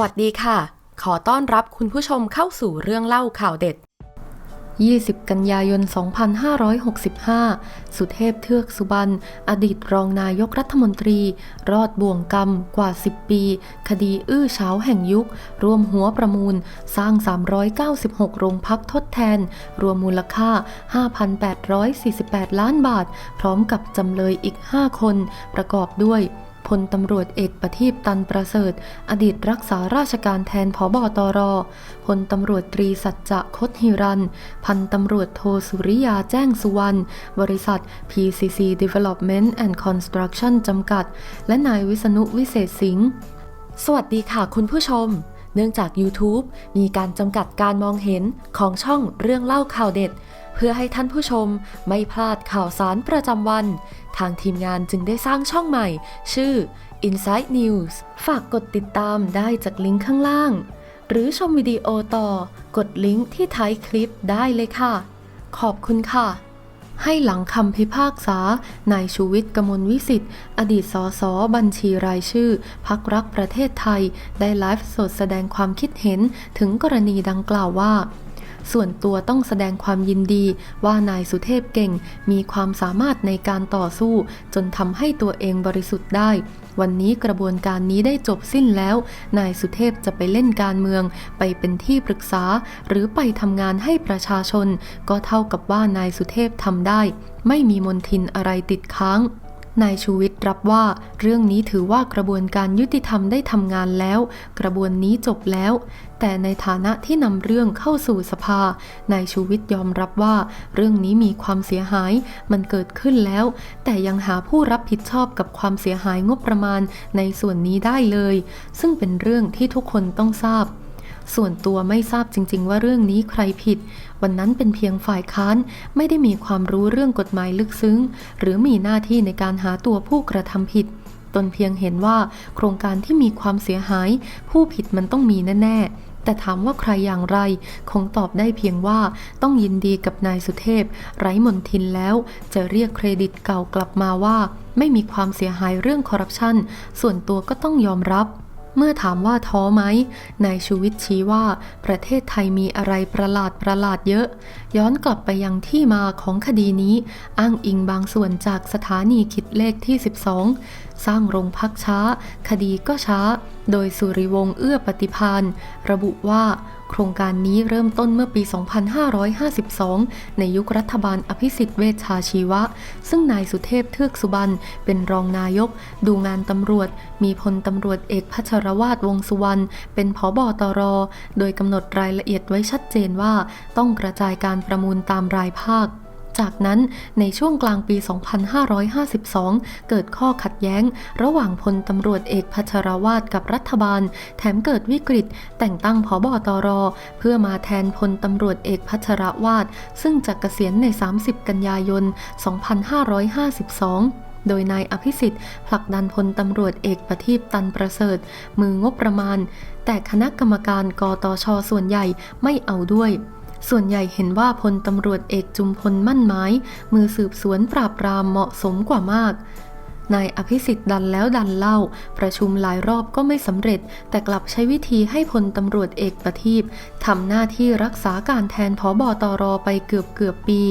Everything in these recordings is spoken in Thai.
สวัสดีค่ะ ขอต้อนรับคุณผู้ชมเข้าสู่เรื่องเล่าข่าวเด็ด 20 กันยายน 2565 สุเทพเทือกสุบรรณ อดีตรองนายกรัฐมนตรี รอดบ่วงกรรมกว่า 10 ปี คดีอื้อเฉาแห่งยุค รวมหัวประมูล สร้าง 396 โรงพักทดแทน รวมมูลค่า 5,848 ล้านบาท พร้อมกับจำเลยอีก 5 คน ประกอบด้วย พลตำรวจเอกประทีปตันประเสริฐ อดีตรักษาราชการแทนผบตร พลตำรวจตรีสัจจะคดหิรัน พันตำรวจโทสุริยาแจ้งสุวรรณ บริษัท PCC Development and Construction จำกัด และนายวิษณุวิเศษสิงห์ สวัสดีค่ะคุณผู้ชมเนื่องจาก YouTube มีการจำกัดการมองเห็นของช่องเรื่องเล่าข่าวเด็ด พื่อให้ท่านผู้ชมไม่พลาดข่าวสารประจำวัน ทางทีมงานจึงได้สร้างช่องใหม่ ชื่อ Inside News ฝากกดติดตามได้จากลิงก์ข้างล่าง หรือชมวิดีโอต่อกดลิงก์ที่ท้ายคลิปได้เลยค่ะ ขอบคุณค่ะ ให้หลังคำพิพากษานายชูวิทย์กมลวิสิทธิ์ อดีตสสบัญชีรายชื่อ พักรักประเทศไทย ได้ไลฟ์สดแสดงความคิดเห็นถึงกรณีดังกล่าวว่า ส่วนตัวต้องแสดงความยินดีว่านายสุเทพเก่งมีความสามารถในการต่อสู้ จนทำให้ตัวเองบริสุทธิ์ได้ วันนี้กระบวนการนี้ได้จบสิ้นแล้ว นายสุเทพจะไปเล่นการเมือง ไปเป็นที่ปรึกษา หรือไปทำงานให้ประชาชน ก็เท่ากับว่านายสุเทพทำได้ ไม่มีมนทินอะไรติดค้าง นายชูวิทย์รับว่า เรื่องนี้ถือว่ากระบวนการยุติธรรมได้ทำงานแล้ว กระบวนนี้จบแล้ว แต่ในฐานะที่นำเรื่องเข้าสู่สภา นายชูวิทย์ยอมรับว่า เรื่องนี้มีความเสียหาย มันเกิดขึ้นแล้ว แต่ยังหาผู้รับผิดชอบกับความเสียหายงบประมาณในส่วนนี้ได้เลย ซึ่งเป็นเรื่องที่ทุกคนต้องทราบ ส่วนตัวไม่ทราบจริง ๆ ว่าเรื่องนี้ใครผิด วันนั้นเป็นเพียงฝ่ายค้านไม่ได้มีความรู้เรื่องกฎหมายลึกซึ้ง หรือมีหน้าที่ในการหาตัวผู้กระทำผิดตนเพียงเห็นว่าโครงการที่มีความเสียหาย ผู้ผิดมันต้องมีแน่ ๆ แต่ถามว่าใครอย่างไร คงตอบได้เพียงว่าต้องยินดีกับนายสุเทพ ไร้มนทินแล้ว จะเรียกเครดิตเก่ากลับมาว่า ไม่มีความเสียหายเรื่องคอร์รัปชันส่วนตัวก็ต้องยอมรับ เมื่อถามว่าท้อไหมนายชูวิทย์ชี้ว่า ประเทศไทยมีอะไรประหลาดประหลาดเยอะ ย้อนกลับไปยังที่มาของคดีนี้ อ้างอิงบางส่วนจากสถานีคิดเลขที่ 12 สร้างโรงพักช้า คดีก็ช้า โดยสุริวงศ์เอื้อปฏิพานระบุว่า โครงการนี้เริ่มต้นเมื่อปี 2552 ในยุครัฐบาลอภิสิทธิ์เวชชาชีวะ ซึ่งนายสุเทพเทือกสุบรรณเป็นรองนายก ดูงานตำรวจ มีพลตำรวจเอกพัชรวาทวงสุวรรณเป็นผอบอตร โดยกำหนดรายละเอียดไว้ชัดเจนว่า ต้องกระจายการประมูลตามรายภาค จากนั้นในช่วงกลางปี 2552 เกิดข้อขัดแย้ง ระหว่างพลตำรวจเอกพัชรวาทกับรัฐบาล แถมเกิดวิกฤต แต่งตั้งผอบอตร เพื่อมาแทนพลตำรวจเอกพัชรวาทซึ่งจะเกษียณใน 30 กันยายน 2552โดยนายอภิสิทธิ์ผลักดันพลตำรวจเอกประทีปตันประเสริฐ มืองบประมาณ แต่คณะกรรมการกตชส่วนใหญ่ไม่เอาด้วย ส่วนใหญ่เห็นว่าพลตำรวจเอกจุมพลมั่นไม้ มือสืบสวนปราบปรามเหมาะสมกว่ามาก นายอภิสิทธิ์ดันแล้วดันเล่า ประชุมหลายรอบก็ไม่สำเร็จ แต่กลับใช้วิธีให้พลตำรวจเอกประทีปทำหน้าที่รักษาการแทนผอบอตรไปเกือบเกือบปี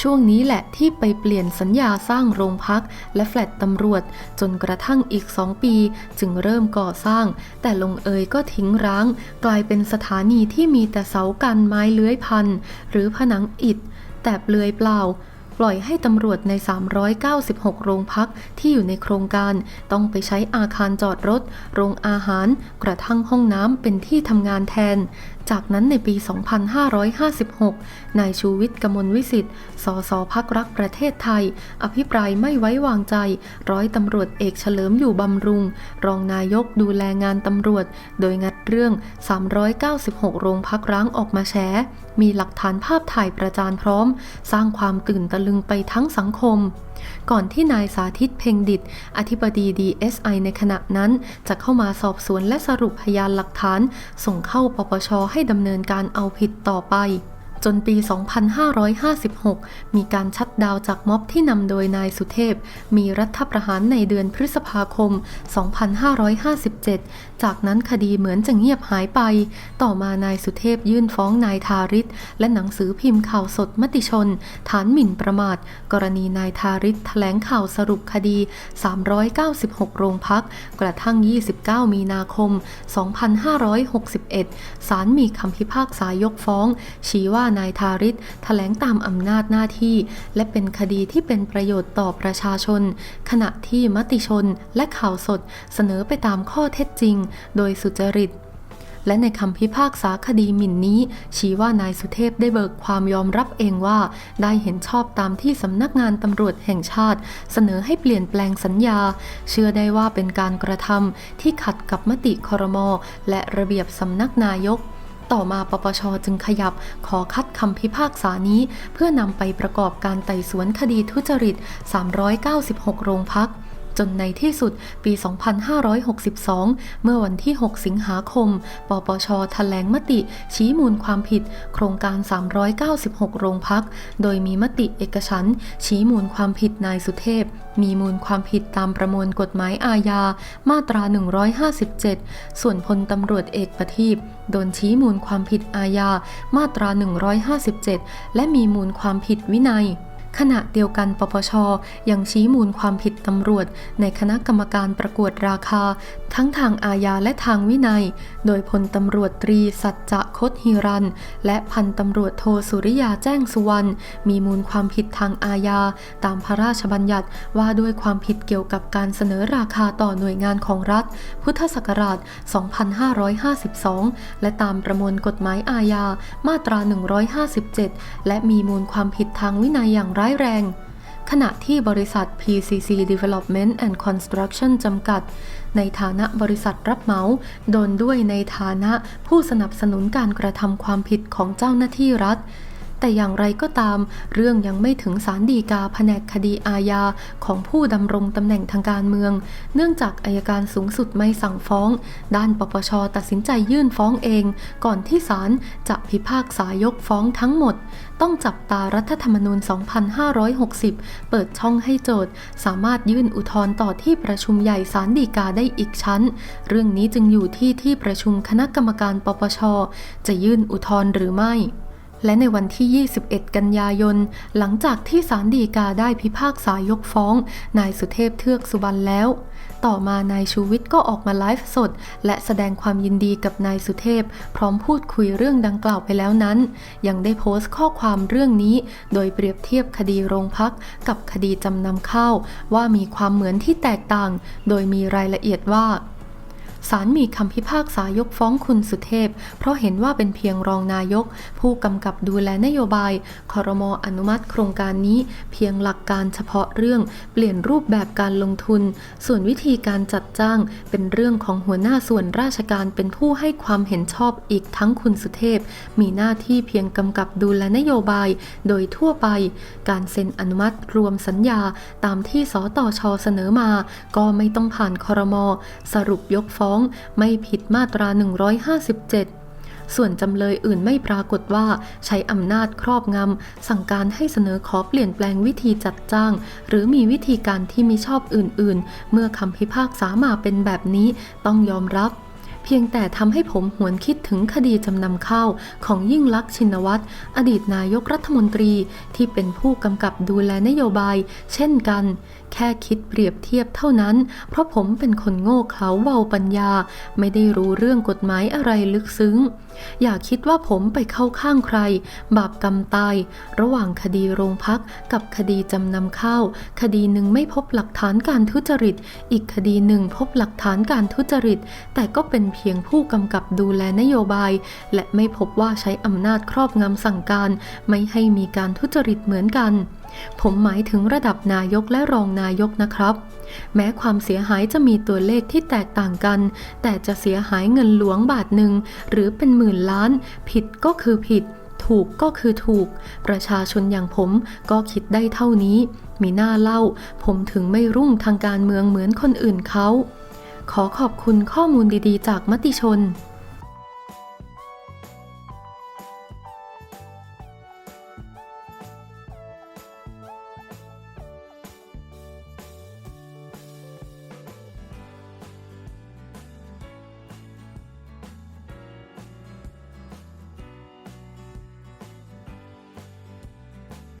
ช่วงนี้แหละที่ไปเปลี่ยนสัญญาสร้างโรงพัก และแฟลตตำรวจ จนกระทั่งอีกสองปี จึงเริ่มก่อสร้าง แต่ลงเอยก็ทิ้งร้าง กลายเป็นสถานีที่มีแต่เสากันไม้เลื้อยพันหรือผนังอิฐแต่เปลือยเปล่า ปล่อยให้ตำรวจใน 396 โรงพักที่อยู่ในโครงการต้องไปใช้อาคารจอดรถ โรงอาหาร กระทั่งห้องน้ำเป็นที่ทำงานแทน จากนั้นในปี 2556 นายชูวิทย์กมลวิสิทธิ์ สสพักรักประเทศไทย อภิปรายไม่ไว้วางใจ ร้อยตำรวจเอกเฉลิมอยู่บำรุง รองนายกดูแลงานตำรวจ โดยงัดเรื่อง 396 โรงพักร้างออกมาแฉ มีหลักฐานภาพถ่ายประจานพร้อม สร้างความตื่นตะลึงไปทั้งสังคม ก่อนที่นายสาธิตเพ่งดิต อธิบดี DSI ในขณะนั้น จะเข้ามาสอบสวนและสรุปพยานหลักฐาน ส่งเข้าปปชให้ดำเนินการเอาผิดต่อไป จนปี 2556 มีการชัดดาวจากม็อบที่นำโดยนายสุเทพ มีรัฐประหารในเดือนพฤษภาคม 2557 จากนั้นคดีเหมือนจะเงียบหายไป ต่อมานายสุเทพยื่นฟ้องนายทาริศและหนังสือพิมพ์ข่าวสดมติชน ฐานหมิ่นประมาท กรณีนายทาริศแถลงข่าวสรุปคดี 396 โรงพัก กระทั่ง 29 มีนาคม 2561 ศาลมีคำพิพากษายกฟ้อง ชี้ว่านายทาริศแถลงตามอำนาจหน้าที่ และเป็นคดีที่เป็นประโยชน์ต่อประชาชน ขณะที่มติชนและข่าวสดเสนอไปตามข้อเท็จจริง โดยสุจริตและในคำพิพากษาคดีหมิ่นนี้ ชี้ว่านายสุเทพได้เบิกความยอมรับเองว่า ได้เห็นชอบตามที่สำนักงานตำรวจแห่งชาติ เสนอให้เปลี่ยนแปลงสัญญา เชื่อได้ว่าเป็นการกระทำที่ขัดกับมติครมและระเบียบสำนักนายก ต่อมาปปชจึงขยับขอคัดคำพิพากษานี้ เพื่อนำไปประกอบการไต่สวนคดีทุจริต 396 โรงพัก จนในที่สุดปี 2562 เมื่อวันที่ 6 สิงหาคม ปปชแถลงมติ ชี้มูลความผิด โครงการ 396 โรงพัก โดยมีมติเอกฉันชี้มูลความผิดนายสุเทพ มีมูลความผิดตามประมวลกฎหมายอาญา มาตรา 157 ส่วนพลตำรวจเอกประทีปโดนชี้มูลความผิดอาญา มาตรา 157 และมีมูลความผิดวินัย ขณะเดียวกันปปช ยังชี้มูลความผิดตำรวจ ในคณะกรรมการประกวดราคา ทั้งทางอาญาและทางวินัย โดยพลตำรวจตรีสัจจะคดฮิรัน และพันตำรวจโทสุริยาแจ้งสุวรรณมีมูลความผิดทางอาญา ตามพระราชบัญญัติว่าด้วยความผิดเกี่ยวกับการเสนอราคาต่อหน่วยงานของรัฐ พุทธศักราช 2552 และตามประมวลกฎหมายอาญามาตรา 157 และมีมูลความผิดทางวินัยอย่างร้ายแรง ขณะที่บริษัท PCC Development and Construction จำกัด ในฐานะบริษัทรับเหมา โดนด้วยในฐานะผู้สนับสนุนการกระทำความผิดของเจ้าหน้าที่รัฐ แต่อย่างไรก็ตาม เรื่องยังไม่ถึงศาลฎีกาแผนกคดีอาญาของผู้ดำรงตำแหน่งทางการเมือง เนื่องจากอายการสูงสุดไม่สั่งฟ้อง ด้านปปชตัดสินใจยื่นฟ้องเอง ก่อนที่ศาลจะพิพากษายกฟ้องทั้งหมด ต้องจับตารัฐธรรมนูญ 2560 เปิดช่องให้โจทย์ สามารถยื่นอุทธรณ์ต่อที่ประชุมใหญ่ศาลฎีกาได้อีกชั้น เรื่องนี้จึงอยู่ที่ที่ประชุมคณะกรรมการปปชจะยื่นอุทธรณ์หรือไม่ และในวันที่ 21 กันยายน หลังจากที่ศาลฎีกาได้พิพากษายกฟ้อง นายสุเทพเทือกสุบรรณแล้ว ต่อมานายชูวิทย์ก็ออกมาไลฟ์สด และแสดงความยินดีกับนายสุเทพ พร้อมพูดคุยเรื่องดังกล่าวไปแล้วนั้น ยังได้โพสต์ข้อความเรื่องนี้ โดยเปรียบเทียบคดีโรงพัก กับคดีจำนำข้าวว่ามีความเหมือนที่แตกต่าง โดยมีรายละเอียดว่า ศาลมีคำพิพากษายกฟ้องคุณสุเทพ เพราะเห็นว่าเป็นเพียงรองนายก ผู้กำกับดูแลนโยบายคอรมออนุมัติโครงการนี้ เพียงหลักการเฉพาะเรื่อง เปลี่ยนรูปแบบการลงทุน ส่วนวิธีการจัดจ้างเป็นเรื่องของหัวหน้าส่วนราชการเป็นผู้ให้ความเห็นชอบอีกทั้งคุณสุเทพ มีหน้าที่เพียงกำกับดูแลนโยบาย โดยทั่วไป การเซ็นอนุมัติรวมสัญญาตามที่สตชเสนอมา ก็ไม่ต้องผ่านคอรมอสรุปยกฟ้ององไม่ผิดมาตรา 157 ส่วนจำเลยอื่นไม่ปรากฏว่าใช้อำนาจครอบงำ สั่งการให้เสนอขอเปลี่ยนแปลงวิธีจัดจ้าง หรือมีวิธีการที่มิชอบอื่น ๆ เมื่อคำพิพากษามาเป็นแบบนี้ต้องยอมรับ เพียงแต่ทำให้ผมหวนคิดถึงคดีจำนำข้าวของยิ่งลักษณ์ชินวัตรอดีตนายกรัฐมนตรีที่เป็นผู้กำกับดูแลนโยบาย เช่นกัน แค่คิดเปรียบเทียบเท่านั้น เพราะผมเป็นคนโง่เขลาเบาปัญญา ไม่ได้รู้เรื่องกฎหมายอะไรลึกซึ้ง อย่าคิดว่าผมไปเข้าข้างใคร บาปกรรมตาย ระหว่างคดีโรงพักกับคดีจำนำข้าว คดีหนึ่งไม่พบหลักฐานการทุจริต อีกคดีหนึ่งพบหลักฐานการทุจริต แต่ก็เป็นเพียงผู้กำกับดูแลนโยบาย และไม่พบว่าใช้อำนาจครอบงำสั่งการ ไม่ให้มีการทุจริตเหมือนกัน ผมหมายถึงระดับนายกและรองนายกนะครับ แม้ความเสียหายจะมีตัวเลขที่แตกต่างกัน แต่จะเสียหายเงินหลวงบาทหนึ่งหรือเป็นหมื่นล้าน ผิดก็คือผิดถูกก็คือถูก ประชาชนอย่างผมก็คิดได้เท่านี้ มีหน้าเล่า ผมถึงไม่รุ่งทางการเมืองเหมือนคนอื่นเขา ขอขอบคุณข้อมูลดีๆ จากมติชน